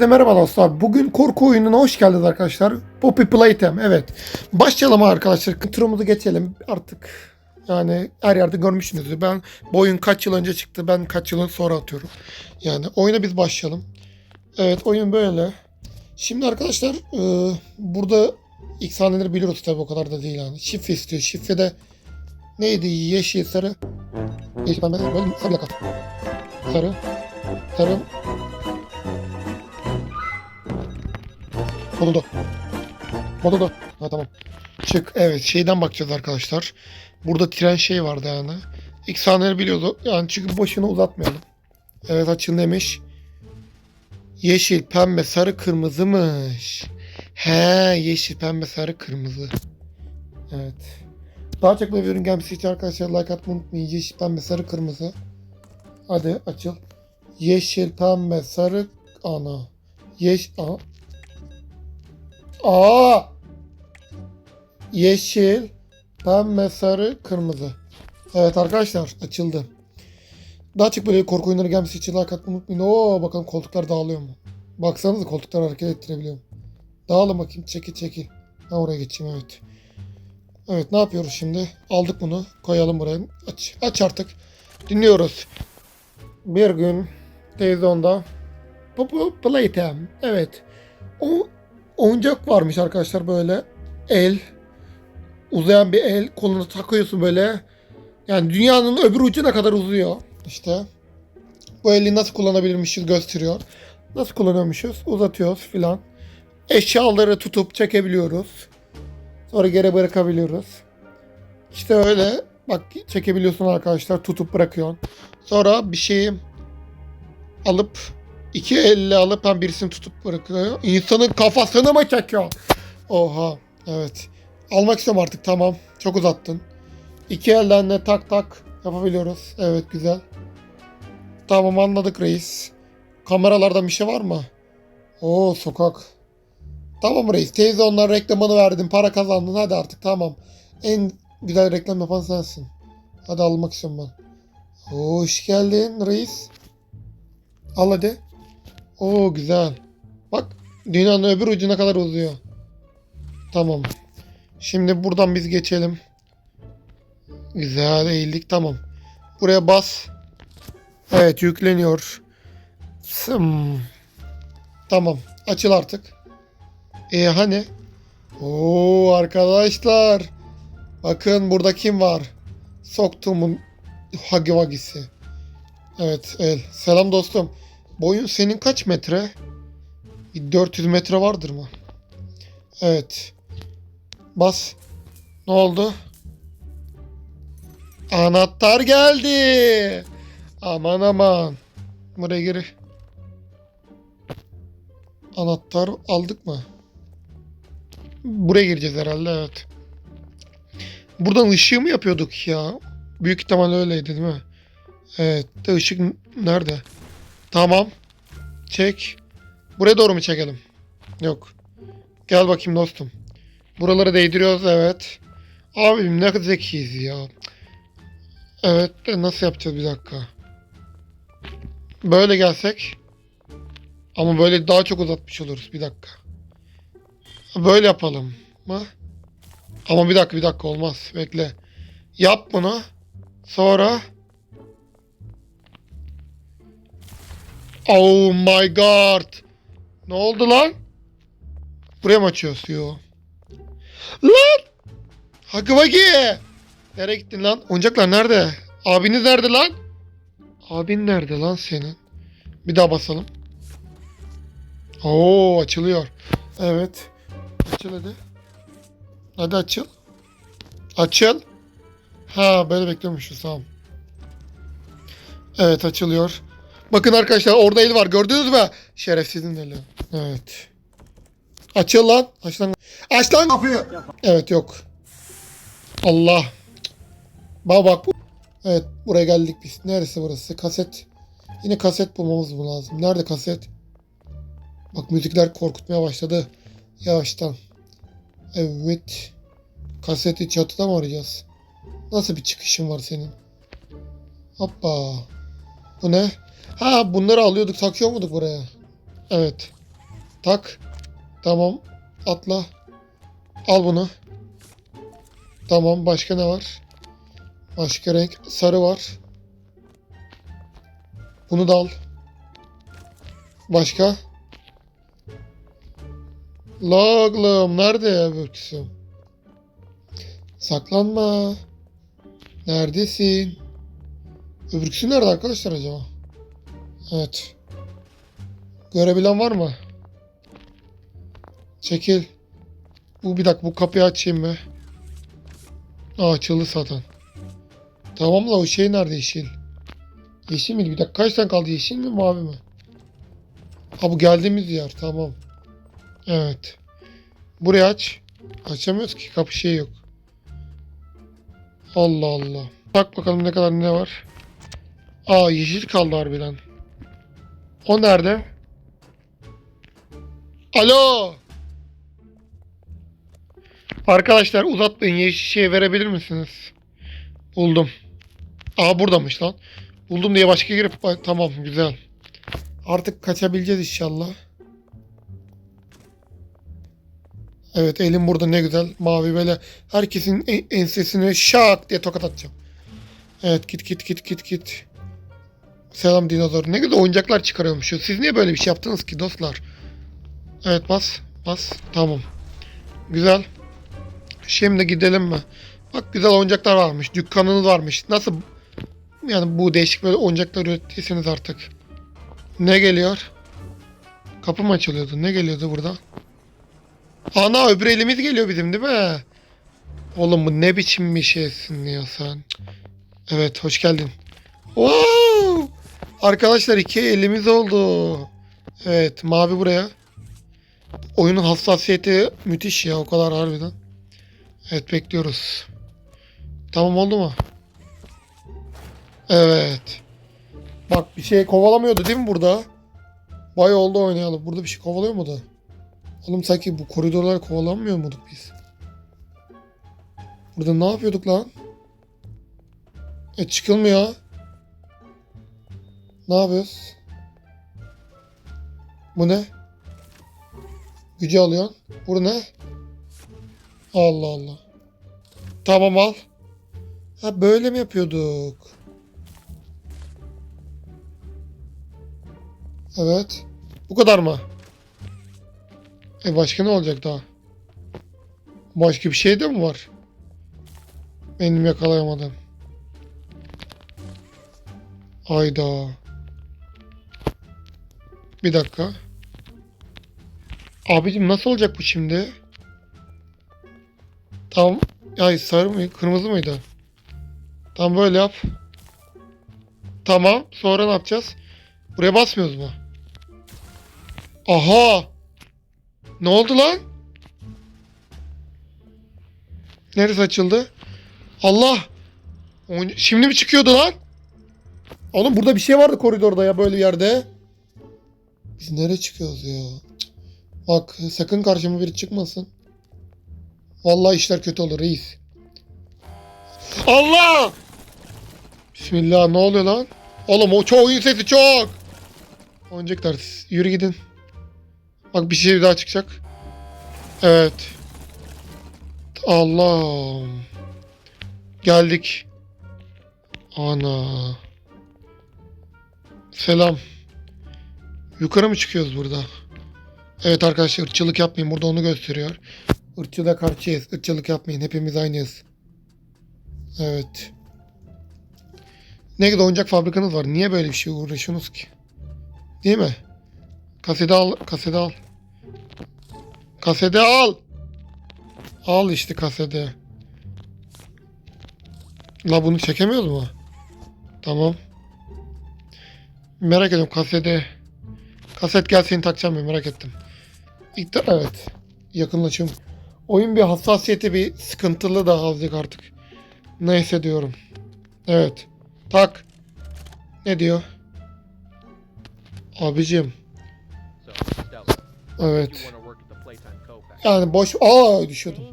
Herkese Merhaba dostlar. Bugün korku oyununa hoş geldiniz arkadaşlar. Poppy Playtime. Evet. Başlayalım arkadaşlar. Turumuzu geçelim. Artık yani her yerde görmüşsünüzdür. Ben bu oyun kaç yıl önce çıktı. Ben kaç yıl sonra atıyorum. Yani oyuna biz başlayalım. Evet oyun böyle. Şimdi arkadaşlar e, burada ilk sahneleri biliyoruz tabii o kadar da değil yani. Şifre istiyor. Şifrede neydi? Yeşil, sarı. Yeşil, pembe, böyle? Sarı, sarı, sarı, Bulundu. Bulundu. Ha tamam. Çık. Evet şeyden bakacağız arkadaşlar. Burada tren şey vardı yani. İlk sahneleri biliyordu. Yani çünkü boşuna uzatmayalım. Evet açın demiş. Yeşil, pembe, sarı, kırmızımış. He yeşil, pembe, sarı, kırmızı. Evet. Daha çok böyle ürün gelmesi için arkadaşlar like atmayı unutmayın. Yeşil, pembe, sarı, kırmızı. Hadi açıl. Yeşil, pembe, sarı, ana. Yeş... Aha. Aa! Yeşil, pembe, sarı, kırmızı. Evet arkadaşlar açıldı. Daha çok böyle korku oyunları gelmesi için like atmayı unutmayın. Oo bakalım koltuklar dağılıyor mu? Baksanıza koltuklar hareket ettirebiliyorum. Dağılın bakayım çekil çekil. Ha oraya geçeyim evet. Evet ne yapıyoruz şimdi? Aldık bunu koyalım buraya. Aç, aç artık. Dinliyoruz. Bir gün televizyonda Popo Playtime. Evet. O oyuncak varmış arkadaşlar böyle. El. Uzayan bir el. Koluna takıyorsun böyle. Yani dünyanın öbür ucuna kadar uzuyor? İşte. Bu eli nasıl kullanabilirmişiz gösteriyor. Nasıl kullanıyormuşuz? Uzatıyoruz filan. Eşyaları tutup çekebiliyoruz. Sonra geri bırakabiliyoruz. İşte öyle. Bak çekebiliyorsun arkadaşlar. Tutup bırakıyorsun. Sonra bir şeyi alıp İki elle alıp hem birisini tutup bırakıyor. İnsanın kafasını mı çekiyor? Oha. Evet. Almak istiyorum artık tamam. Çok uzattın. İki elden de tak tak yapabiliyoruz. Evet güzel. Tamam anladık reis. Kameralarda bir şey var mı? Oo sokak. Tamam reis. Teyze onlar reklamını verdin. Para kazandın. Hadi artık tamam. En güzel reklam yapan sensin. Hadi almak istiyorum ben. Hoş geldin reis. Al hadi. Oo güzel. Bak dünyanın öbür ucuna kadar uzuyor. Tamam. Şimdi buradan biz geçelim. Güzel eğildik tamam. Buraya bas. Evet yükleniyor. Sım. Tamam açıl artık. E hani? Oo arkadaşlar. Bakın burada kim var? Soktuğumun hagi vagisi. Evet el. Selam dostum. Boyun senin kaç metre? Bir 400 metre vardır mı? Evet. Bas. Ne oldu? Anahtar geldi. Aman aman. Buraya gir. Anahtar aldık mı? Buraya gireceğiz herhalde evet. Buradan ışığı mı yapıyorduk ya? Büyük ihtimalle öyleydi değil mi? Evet. De ışık nerede? Tamam. Çek. Buraya doğru mu çekelim? Yok. Gel bakayım dostum. Buraları değdiriyoruz evet. Abim ne zekiyiz ya. Evet de nasıl yapacağız bir dakika. Böyle gelsek. Ama böyle daha çok uzatmış oluruz. Bir dakika. Böyle yapalım mı? Ama bir dakika bir dakika olmaz. Bekle. Yap bunu. Sonra Oh my god. Ne oldu lan? Buraya mı açıyoruz? Yo. Lan! Hagi Vagi! Nereye gittin lan? Oyuncaklar nerede? Abiniz nerede lan? Abin nerede lan senin? Bir daha basalım. Oo açılıyor. Evet. Açıl hadi. Hadi açıl. Açıl. Ha böyle bekliyormuşuz tamam. Evet açılıyor. Bakın arkadaşlar orada el var gördünüz mü? Şerefsizin eli. Evet. Açıl lan. Aç lan. Aç lan kapıyı. Evet yok. Allah. Bak bak. bu- Evet buraya geldik biz. Neresi burası? Kaset. Yine kaset bulmamız bu lazım. Nerede kaset? Bak müzikler korkutmaya başladı. Yavaştan. Evet. Kaseti çatıda mı arayacağız? Nasıl bir çıkışın var senin? Hoppa. Bu ne? Ha bunları alıyorduk takıyor muyduk buraya? Evet. Tak. Tamam. Atla. Al bunu. Tamam. Başka ne var? Başka renk. Sarı var. Bunu da al. Başka? Loglum. Nerede ya kızım? Saklanma. Neredesin? Öbürküsü nerede arkadaşlar acaba? Evet. Görebilen var mı? Çekil. Bu bir dakika bu kapıyı açayım mı? Aa açıldı zaten. Tamam la o şey nerede yeşil? Yeşil miydi? Bir dakika kaç tane kaldı? Yeşil mi mavi mi? Ha bu geldiğimiz yer tamam. Evet. Burayı aç. Açamıyoruz ki kapı şey yok. Allah Allah. Bak bakalım ne kadar ne var. Aa yeşil kaldı harbiden. O nerede? Alo. Arkadaşlar uzatmayın yeşil şey verebilir misiniz? Buldum. Aa buradamış lan. Buldum diye başka girip tamam güzel. Artık kaçabileceğiz inşallah. Evet elim burada ne güzel. Mavi böyle herkesin en- ensesine şak diye tokat atacağım. Evet git git git git git. Selam dinozor. Ne güzel oyuncaklar çıkarıyormuşuz. Siz niye böyle bir şey yaptınız ki dostlar? Evet bas. Bas. Tamam. Güzel. Şimdi gidelim mi? Bak güzel oyuncaklar varmış. Dükkanınız varmış. Nasıl yani bu değişik böyle oyuncaklar ürettiyseniz artık. Ne geliyor? Kapı mı açılıyordu? Ne geliyordu burada? Ana öbür elimiz geliyor bizim değil mi? Oğlum bu ne biçim bir şeysin ya sen? Evet hoş geldin. Wow! Arkadaşlar iki elimiz oldu. Evet mavi buraya. Oyunun hassasiyeti müthiş ya o kadar harbiden. Evet bekliyoruz. Tamam oldu mu? Evet. Bak bir şey kovalamıyordu değil mi burada? Bay oldu oynayalım. Burada bir şey kovalıyor mu da? Oğlum sanki bu koridorlar kovalanmıyor muyduk biz? Burada ne yapıyorduk lan? E çıkılmıyor. Ne yapıyoruz? Bu ne? Gücü alıyorsun. Bu ne? Allah Allah. Tamam al. Ha böyle mi yapıyorduk? Evet. Bu kadar mı? E başka ne olacak daha? Başka bir şey de mi var? Benim yakalayamadım. Ayda. Bir dakika. Abicim nasıl olacak bu şimdi? Tam ay sarı mı kırmızı mıydı? Tam böyle yap. Tamam. Sonra ne yapacağız? Buraya basmıyoruz mu? Aha! Ne oldu lan? Neresi açıldı? Allah! Şimdi mi çıkıyordu lan? Oğlum burada bir şey vardı koridorda ya böyle yerde. Biz nereye çıkıyoruz ya? Cık. Bak sakın karşıma biri çıkmasın. Vallahi işler kötü olur reis. Allah! Bismillah ne oluyor lan? Oğlum o çok oyun sesi çok. Oyuncaklar yürü gidin. Bak bir şey daha çıkacak. Evet. Allah'ım. Geldik. Ana. Selam. Yukarı mı çıkıyoruz burada? Evet arkadaşlar ırkçılık yapmayın. Burada onu gösteriyor. Irkçılığa karşıyız. Irkçılık yapmayın. Hepimiz aynıyız. Evet. Ne kadar oyuncak fabrikanız var. Niye böyle bir şey uğraşıyorsunuz ki? Değil mi? Kasede al. Kasede al. Kasede al. Al işte kasede. La bunu çekemiyoruz mu? Tamam. Merak ediyorum kasede. Kaset gelsin takacağım ben merak ettim. İlk de evet. Yakınlaşım. Oyun bir hassasiyeti bir sıkıntılı da azıcık artık. Neyse diyorum. Evet. Tak. Ne diyor? Abicim. Evet. Yani boş... Aa düşüyordum.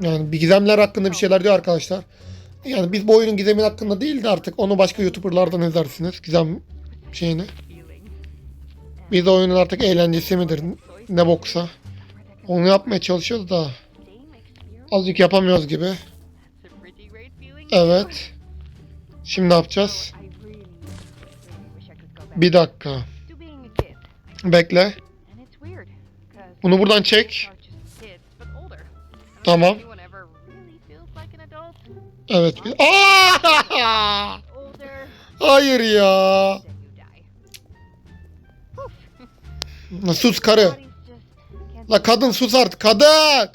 Yani bir gizemler hakkında bir şeyler diyor arkadaşlar. Yani biz bu oyunun gizemin hakkında değil de artık onu başka YouTuber'lardan izlersiniz. Gizem şeyini. Bir de oyunun artık eğlencesi midir ne boksa. Onu yapmaya çalışıyoruz da azıcık yapamıyoruz gibi. Evet. Şimdi ne yapacağız? Bir dakika. Bekle. Bunu buradan çek. Tamam. Evet. Aa! Hayır ya. La sus karı. La kadın sus artık kadın.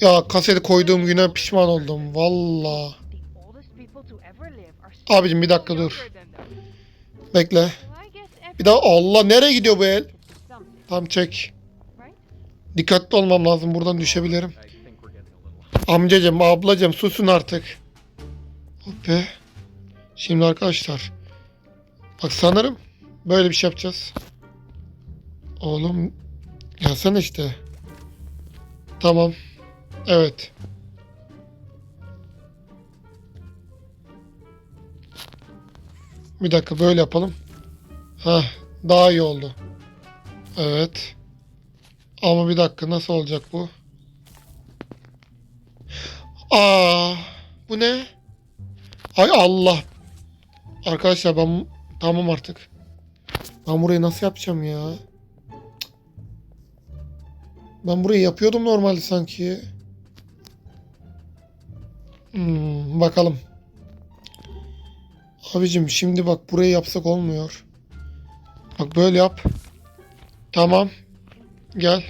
Ya kaseti koyduğum güne pişman oldum. Valla. Abicim bir dakika dur. Bekle. Bir daha Allah nereye gidiyor bu el? Tam çek. Dikkatli olmam lazım. Buradan düşebilirim. Amcacım, ablacım susun artık. Hop be. Şimdi arkadaşlar. Bak sanırım böyle bir şey yapacağız. Oğlum gelsene işte. Tamam. Evet. Bir dakika böyle yapalım. Heh, daha iyi oldu. Evet. Ama bir dakika nasıl olacak bu? Aa, bu ne? Ay Allah. Arkadaşlar ben tamam artık. Ben burayı nasıl yapacağım ya? Ben burayı yapıyordum normalde sanki. Hmm, bakalım. Abicim şimdi bak burayı yapsak olmuyor. Bak böyle yap. Tamam. Gel.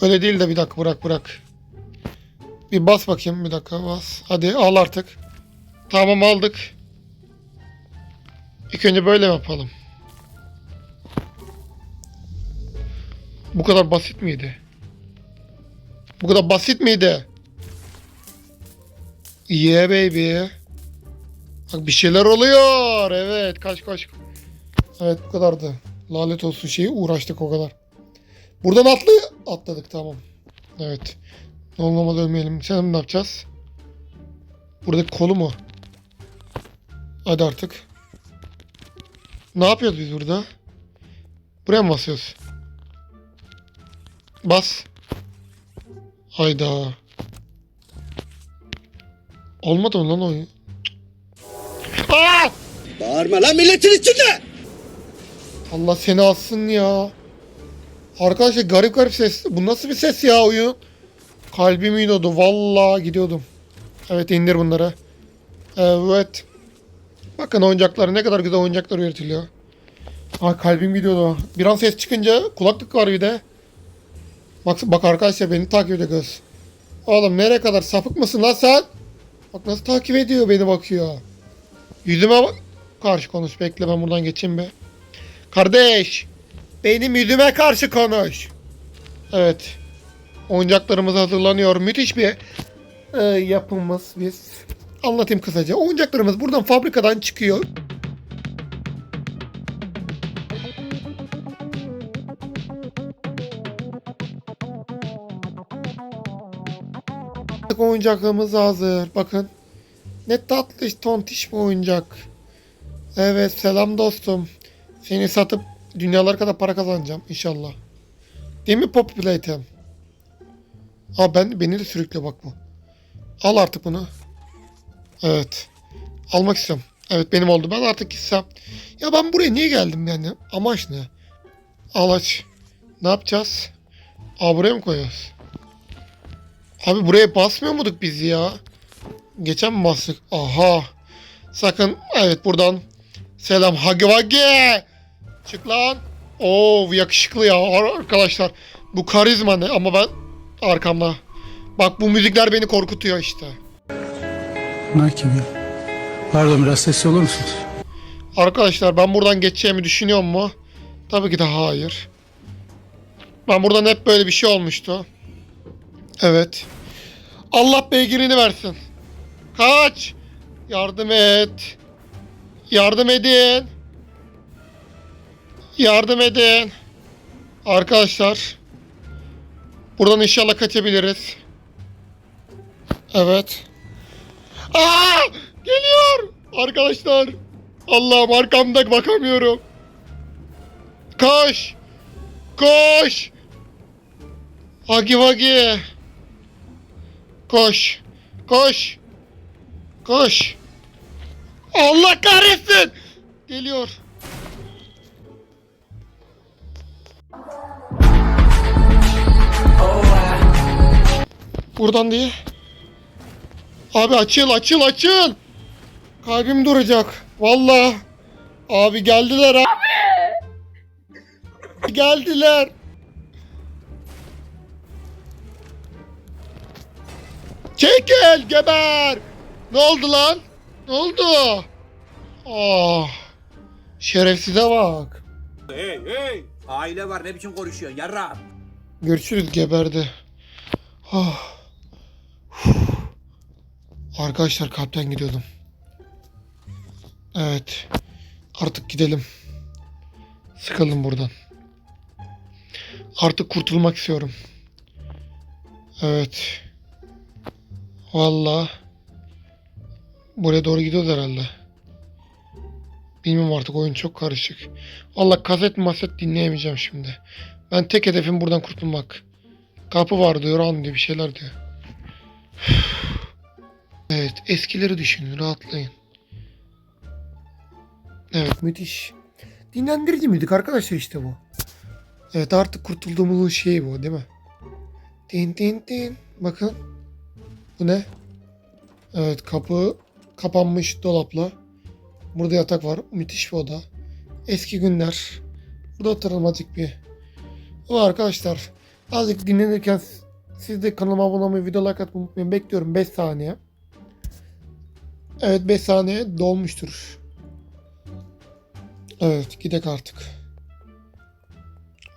Öyle değil de bir dakika bırak bırak. Bir bas bakayım bir dakika bas. Hadi al artık. Tamam aldık. İlk önce böyle yapalım? Bu kadar basit miydi? Bu kadar basit miydi? Yeah baby. Bak bir şeyler oluyor. Evet kaç kaç. Evet bu kadardı. Lanet olsun şeyi uğraştık o kadar. Buradan atlı atladık tamam. Evet. Olmamalı ölmeyelim. Sen ne yapacağız? Buradaki kolu mu? Hadi artık. Ne yapıyoruz biz burada? Buraya mı basıyoruz? Bas. Hayda. Olmadı mı lan oyun? Aa! Bağırma lan milletin içinde! Allah seni alsın ya. Arkadaşlar garip garip ses. Bu nasıl bir ses ya oyun? Kalbim iniyordu. Vallahi gidiyordum. Evet indir bunları. Evet. Bakın oyuncaklar ne kadar güzel oyuncaklar üretiliyor. Ay kalbim gidiyordu. Bir an ses çıkınca kulaklık var bir de. Bak, bak arkadaşlar beni takip ediyor göz. Oğlum nereye kadar sapık mısın lan sen? Bak nasıl takip ediyor beni bakıyor. Yüzüme bak. Karşı konuş bekle ben buradan geçeyim be. Kardeş. Benim yüzüme karşı konuş. Evet. Oyuncaklarımız hazırlanıyor. Müthiş bir e, yapımız biz. Anlatayım kısaca. Oyuncaklarımız buradan fabrikadan çıkıyor. Oyuncaklarımız hazır. Bakın. Ne tatlı tontiş bir oyuncak. Evet selam dostum. Seni satıp dünyalar kadar para kazanacağım inşallah. Değil mi Poppy Playtime? Aa ben beni de sürükle bak bu. Al artık bunu. Evet. Almak istiyorum. Evet benim oldu. Ben artık gitsem. Ya ben buraya niye geldim yani? Amaç ne? Al. Ne yapacağız? Aa buraya mı koyuyoruz? Abi buraya basmıyor muyduk biz ya? Geçen mi bastık? Aha. Sakın evet buradan selam Hagi Vagi. Çık lan. Oo yakışıklı ya Ar- arkadaşlar. Bu karizma ne ama ben arkamda. Bak bu müzikler beni korkutuyor işte. Bunlar kim ya? Pardon biraz sesli olur musunuz? Arkadaşlar ben buradan geçeceğimi düşünüyor mu? Tabii ki de hayır. Ben buradan hep böyle bir şey olmuştu. Evet. Allah beygirini versin. Kaç. Yardım et. Yardım edin. Yardım edin. Arkadaşlar. Buradan inşallah kaçabiliriz. Evet. Aa! Geliyor. Arkadaşlar. Allah'ım arkamda bakamıyorum. Koş. Koş. Hagi vagi. Koş. Koş. Koş. Allah kahretsin. Geliyor. Buradan diye. Abi açıl açıl açıl. Kalbim duracak. Vallahi. Abi geldiler abi. Geldiler. Çekil geber. Ne oldu lan? Ne oldu? Ah. Şerefsize bak. Hey hey! Aile var ne biçim konuşuyorsun yarra? Görüşürüz geberdi. Ah. Arkadaşlar kalpten gidiyordum. Evet. Artık gidelim. Sıkıldım buradan. Artık kurtulmak istiyorum. Evet. Vallahi buraya doğru gidiyoruz herhalde. Bilmiyorum artık oyun çok karışık. Valla kaset maset dinleyemeyeceğim şimdi. Ben tek hedefim buradan kurtulmak. Kapı var diyor, an diyor bir şeyler diyor. Evet, eskileri düşünün, rahatlayın. Evet, müthiş. Dinlendirici müzik arkadaşlar işte bu. Evet, artık kurtulduğumuzun şeyi bu, değil mi? Din din din. Bakın. Bu ne? Evet, kapı kapanmış dolapla. Burada yatak var. Müthiş bir oda. Eski günler. Burada oturulmadık bir Ulan arkadaşlar azıcık dinlenirken siz de kanalıma abone olmayı, video like atmayı unutmayın. Bekliyorum 5 saniye. Evet 5 saniye dolmuştur. Evet gidek artık.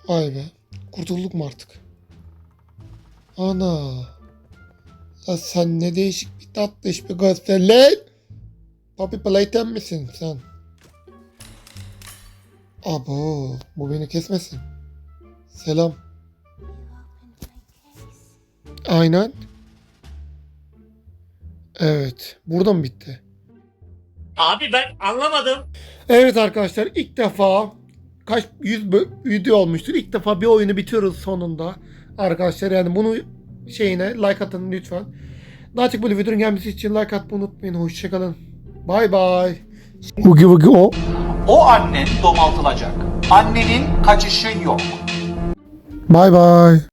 Vay be. Kurtulduk mu artık? Ana. Ya sen ne değişik bir tatlış bir göster lan. Papi Playten misin sen? Abo bu beni kesmesin. Selam. Aynen. Evet. Buradan bitti. Abi ben anlamadım. Evet arkadaşlar ilk defa kaç yüz video olmuştur. İlk defa bir oyunu bitiyoruz sonunda. Arkadaşlar yani bunu şeyine like atın lütfen. Daha çok böyle videonun gelmesi için like atmayı unutmayın. Hoşçakalın. Bay bay. Ugi ugi o. O annen domaltılacak. Annenin kaçışı yok. Bay bay.